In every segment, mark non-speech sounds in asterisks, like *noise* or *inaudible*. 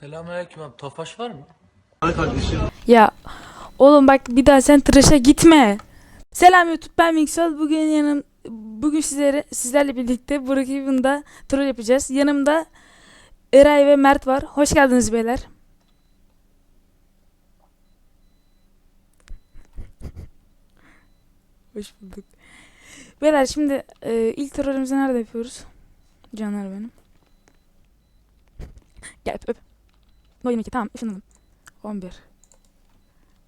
Selamünaleyküm abi. Tofaş var mı? Ay kardeşim. Ya oğlum bak bir daha sen tıraşa gitme. Selam YouTube ben Mixol. Bugün yanım bugün sizlere sizlerle birlikte bu rakibinde troll yapacağız. Yanımda Eray ve Mert var. Hoş geldiniz beyler. *laughs* Hoş bulduk. Beyler şimdi e, ilk trollümüzü nerede yapıyoruz? Canlar benim. Gel öp. No 22 tamam ışınladım. 11.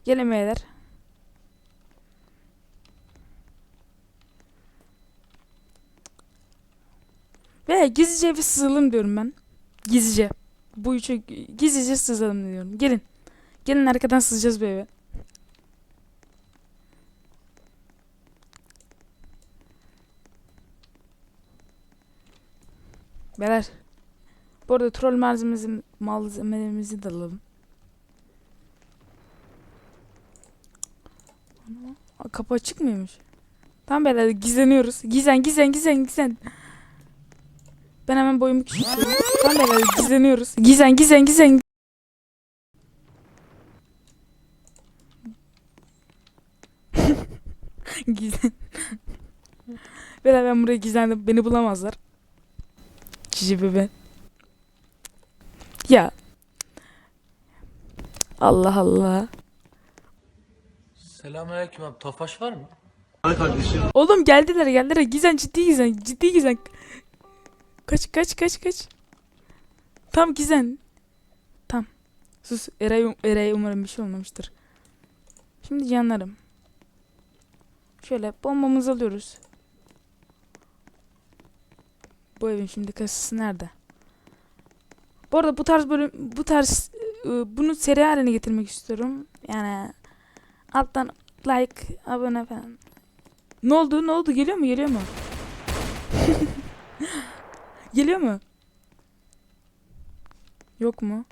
Gelin beyler. Ve gizlice bir sızalım diyorum ben. Gizlice. Bu üçü gizlice sızalım diyorum. Gelin. Gelin arkadan sızacağız bu eve. Beyler. Bu arada troll malzememizi, malzemelerimizi de alalım. Kapı açık mıymış? Tamam beyler gizleniyoruz. Gizlen gizlen gizlen gizlen. Ben hemen boyumu küçültüyorum. Tamam beyler gizleniyoruz. Gizlen gizlen gizlen. *laughs* gizlen. Beyler ben buraya gizlendim. Beni bulamazlar. Cici bebe. Ya. Allah Allah. Selamünaleyküm abi. Tofaş var mı? Ay kardeşim. Oğlum geldiler geldiler. Gizlen ciddi gizlen. Ciddi gizlen. Kaç kaç kaç kaç. Tam gizlen. Tam. Sus. Eray, Eray umarım bir şey olmamıştır. Şimdi canlarım. Şöyle bombamızı alıyoruz. Bu evin şimdi kasası nerede? Bu arada bu tarz bölüm bu tarz ıı, bunu seri haline getirmek istiyorum. Yani alttan like, abone falan. Ne oldu? Ne oldu? Geliyor mu? Geliyor mu? *laughs* Geliyor mu? Yok mu?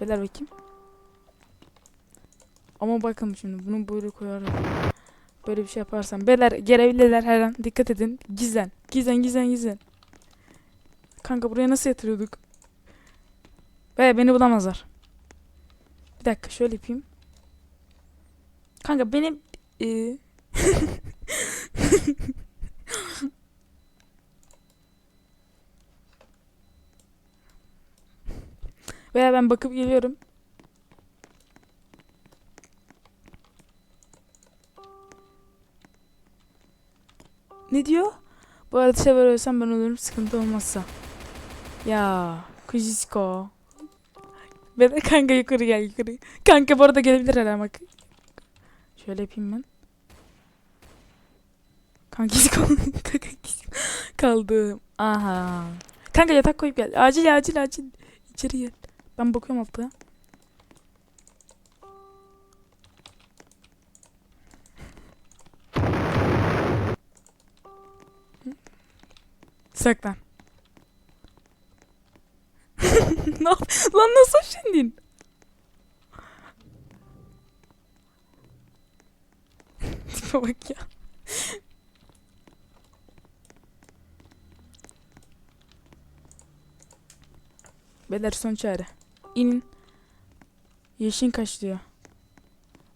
Beyler bakayım. Ama bakın şimdi bunu böyle koyarım. Böyle bir şey yaparsam. Beyler görevliler her an dikkat edin. Gizlen. Gizlen gizlen gizlen. Kanka buraya nasıl yatırıyorduk? Be beni bulamazlar. Bir dakika şöyle yapayım. Kanka benim e, *laughs* Veya ben bakıp geliyorum. Ne diyor? Bu arada sever ölsem ben ölürüm sıkıntı olmazsa. Ya Kujisko. Ben kanka yukarı gel yukarı. Kanka bu arada gelebilir herhalde bak. Şöyle yapayım ben. Kanka *laughs* kaldım. Aha. Kanka yatak koyup gel. Acil acil acil. İçeri gel. Ben bakıyorum altta. Saklan. Ne Lan nasıl şimdi? Tipe bak ya. Beyler son çare. İnin. Yeşin kaç diyor.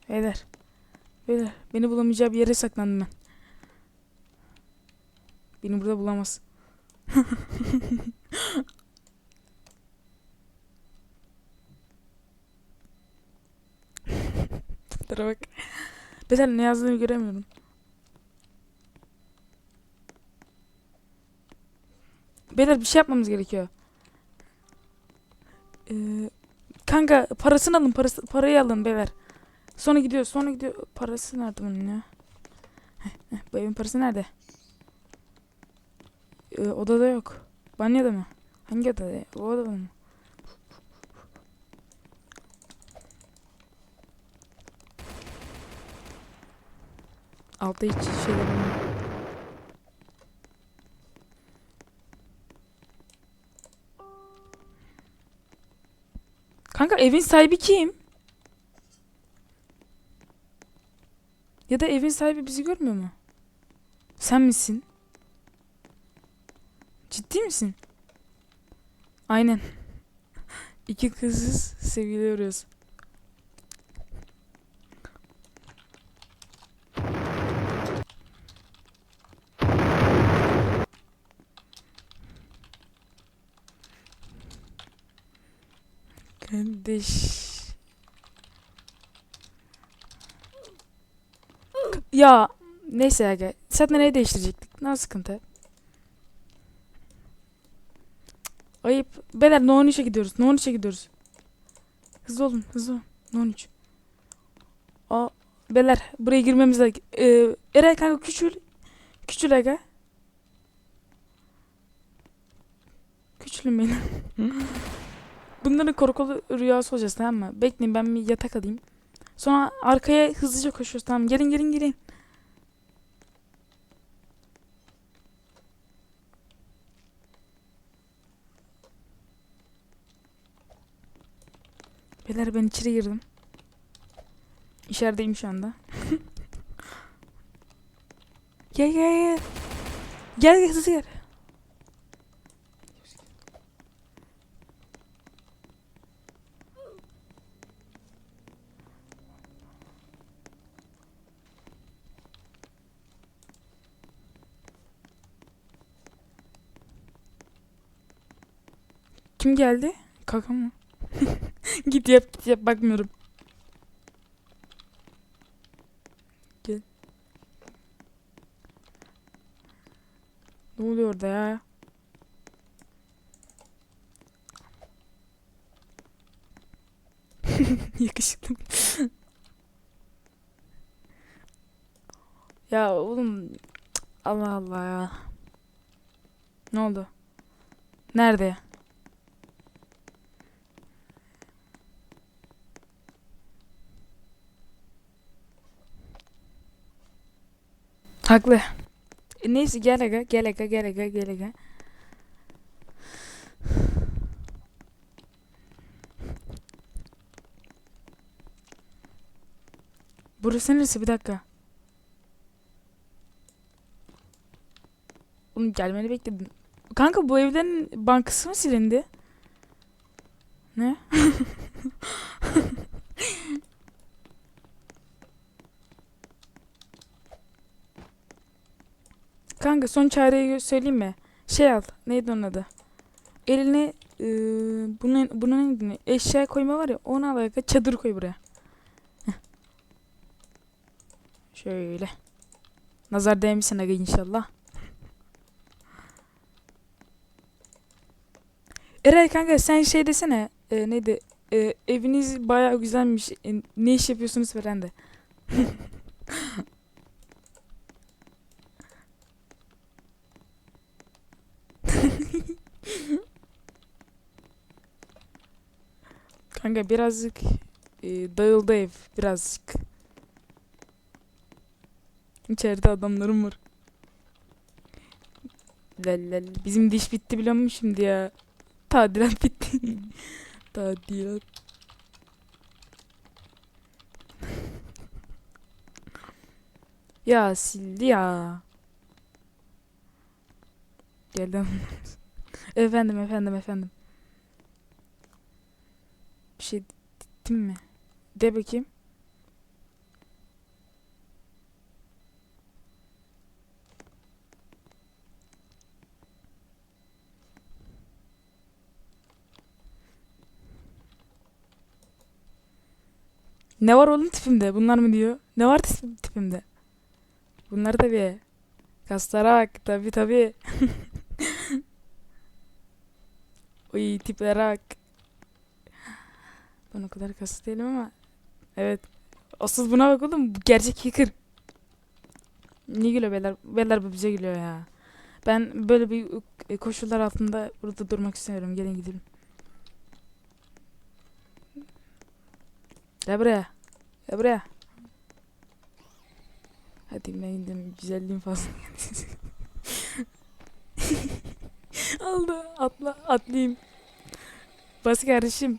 Beyler. Beyler. Beni bulamayacağı bir yere saklandım ben. Beni burada bulamaz. *laughs* Tiplere bak. Beyler ne yazdığını göremiyorum. Beyler bir şey yapmamız gerekiyor. Ee, kanka parasını alın parası parayı alın beyler. Sonra gidiyor sonra gidiyor. Parası nerede bunun ya? Heh, bu evin parası nerede? Ee, odada yok. Banyoda mı? Hangi odada? O odada mı? Altta hiç şeyler olmuyor. Kanka evin sahibi kim? Ya da evin sahibi bizi görmüyor mu? Sen misin? Ciddi misin? Aynen. *laughs* İki kızız seviliyoruz. Kardeş. Ya neyse aga. Zaten neyi değiştirecektik? Ne sıkıntı? Ayıp. Beyler No 13'e gidiyoruz. No 13'e gidiyoruz. Hızlı olun. Hızlı olun. No 13. Aa, beyler buraya girmemiz lazım. Ee, Eray kanka küçül. Küçül aga. Küçülün beni. *laughs* Bunların korkulu rüyası olacağız tamam mı? Bekleyin ben bir yatak alayım. Sonra arkaya hızlıca koşuyoruz tamam? Gelin gelin gelin. Beyler ben içeri girdim. İçerideyim şu anda. *laughs* gel gel gel. Gel gel hızlı gel. Kim geldi? Kaka mı? *laughs* git yap git yap bakmıyorum. Gel. Ne oluyor orada ya? *laughs* Yakışıklı. ya oğlum Allah Allah ya. Ne oldu? Nerede? Haklı. E, neyse gel aga gel aga gel aga gel aga. Burası neresi bir dakika. Oğlum gelmeni bekledim. Kanka bu evlerin bankası mı silindi? Ne? *laughs* Kanka son çareyi söyleyeyim mi? Şey al. Neydi onun adı? Eline eee bunun bunun neydi? ne? Eşya koyma var ya onu al aga, çadır koy buraya. Heh. Şöyle. Nazar değmesin aga inşallah. Eray kanka sen şey desene. e, neydi? E, eviniz bayağı güzelmiş. E, ne iş yapıyorsunuz falan de. *laughs* Kanka birazcık e, dağıldı ev. Birazcık. İçeride adamlarım var. Lel Bizim diş bitti biliyor musun şimdi ya? Tadilat *laughs* bitti. Tadilat. *laughs* ya sildi ya. Geldim. *laughs* efendim efendim efendim. Bir şey dedim mi? De bakayım. Ne var oğlum tipimde? Bunlar mı diyor? Ne var tipim- tipimde? Bunlar tabii. Kaslara bak. Tabii tabii. *laughs* Uy tiplere bak. Ben o kadar kaslı değilim ama. Evet. Asıl buna bak oğlum. Bu gerçek hacker. Niye gülüyor beyler? Beyler bu bize gülüyor ya. Ben böyle bir e, koşullar altında burada durmak istemiyorum. Gelin gidelim. Gel buraya. Gel buraya. Hadi ben gidelim. Güzelliğim fazla. *laughs* Aldı. Atla. Atlayayım. Bas kardeşim.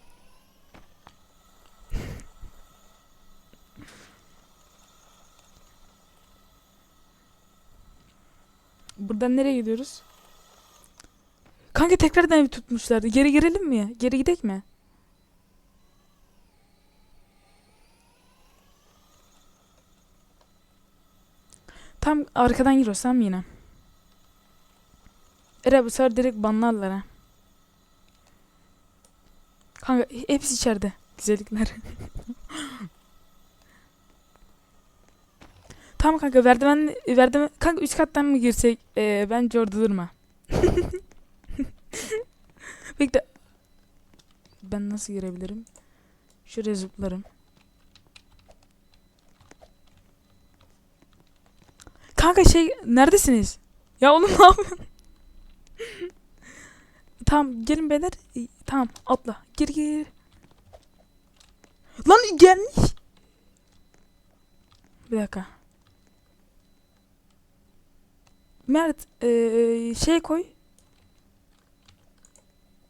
Buradan nereye gidiyoruz? Kanka tekrardan evi tutmuşlardı. Geri girelim mi? Geri gidek mi? Tam arkadan girorsam yine. Ere bu sefer direkt banlarlar ha. Kanka hepsi içeride. Güzellikler. *laughs* tamam kanka verdiven verdiven kanka üst kattan mı girsek? Ee, bence orada durma. *laughs* Bekle. Ben nasıl girebilirim? Şuraya zıplarım. Kanka şey neredesiniz? Ya oğlum ne yapıyorsun? *laughs* tamam gelin beyler. Tamam atla. Gir gir. Lan gelmiş. Bir dakika. Mert eee, şey koy.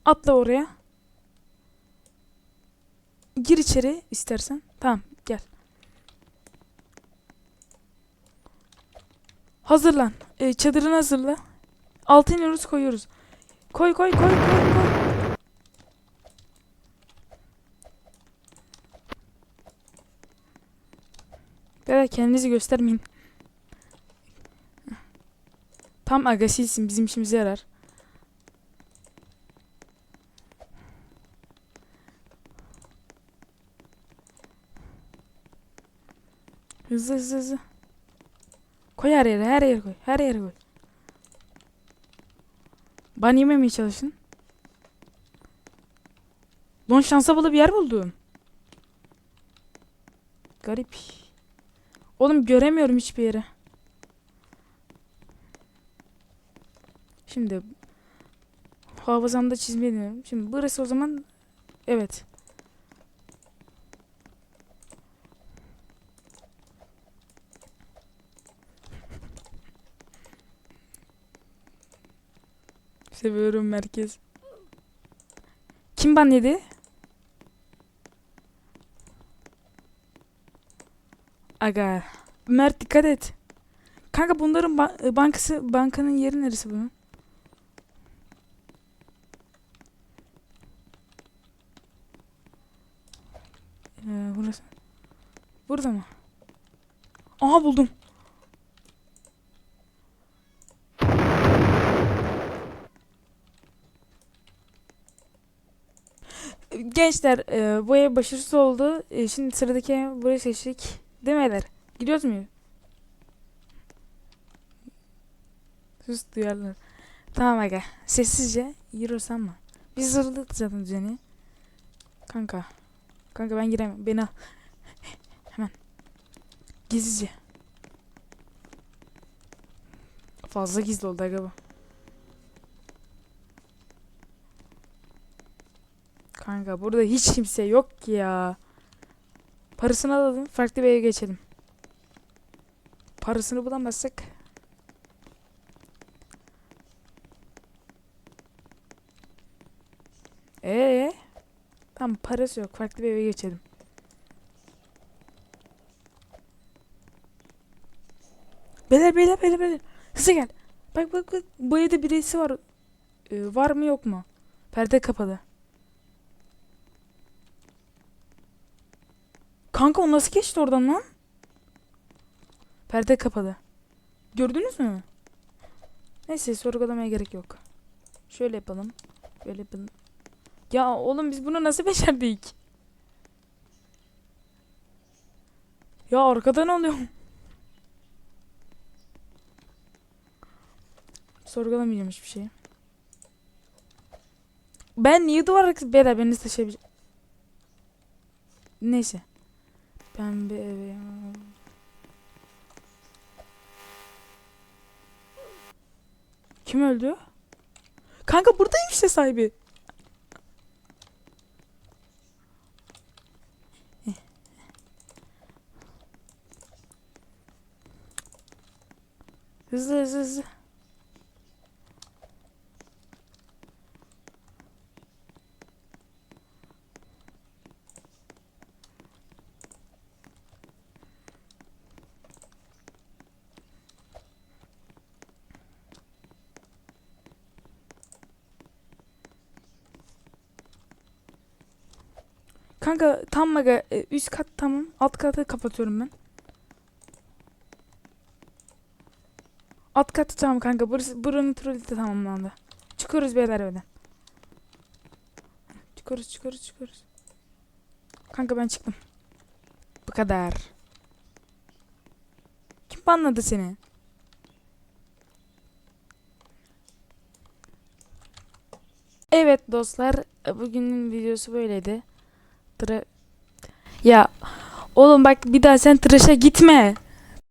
Atla oraya. Gir içeri istersen. Tamam gel. Hazırlan. Ee, çadırını hazırla. Altı iniyoruz koyuyoruz. Koy koy koy koy koy. Beyler kendinizi göstermeyin. Tam aga silsin bizim işimize yarar. Hızlı hızlı hızlı. Koy her yere, her yere koy. Her yere koy. Ban yememeye çalışın. Lan şansa bula bir yer buldum. Garip. Oğlum göremiyorum hiçbir yere. Şimdi hafızamda çizmeyi. Şimdi burası o zaman evet. Seviyorum merkez. Kim ban yedi? Aga. Mert dikkat et. Kanka bunların ba- bankası bankanın yeri neresi bunun? Ee, burası. Burada mı? Aha buldum. Gençler e, bu ev başarısız oldu. E, şimdi sıradaki ev burayı seçtik. Değil mi? Gidiyoruz mu? Sus duyarlar. Tamam aga. Sessizce yürüyoruz ama. Biz hazırladık zaten düzeni. Kanka. Kanka ben giremem. Beni al. Gizlice. Fazla gizli oldu bu. Kanka burada hiç kimse yok ki ya. Parasını alalım. Farklı bir eve geçelim. Parasını bulamazsak. Ee, Tamam parası yok. Farklı bir eve geçelim. Beyler beyler beyler beyler. Hızlı gel. Bak bak bak. Bu evde birisi var. Ee, var mı yok mu? Perde kapalı. Kanka o nasıl geçti oradan lan? Perde kapalı. Gördünüz mü? Neyse sorgulamaya gerek yok. Şöyle yapalım. Böyle yapalım. Ya oğlum biz bunu nasıl becerdik? Ya arkadan alıyorum. Sorgulamayacağım hiçbir şey. Ben niye duvar beni taşıyabilecek. Neyse. Pembe eve. Kim öldü? Kanka buradayım işte sahibi. Hızlı hızlı hızlı. Kanka tam aga e, üst kat tamam. Alt katı kapatıyorum ben. Alt katı tamam kanka. Burası, buranın tuvaleti tamamlandı. Çıkıyoruz beyler evden. Çıkıyoruz çıkıyoruz çıkıyoruz. Kanka ben çıktım. Bu kadar. Kim banladı seni? Evet dostlar, bugünün videosu böyleydi. Tıra... Ya oğlum bak bir daha sen tıraşa gitme.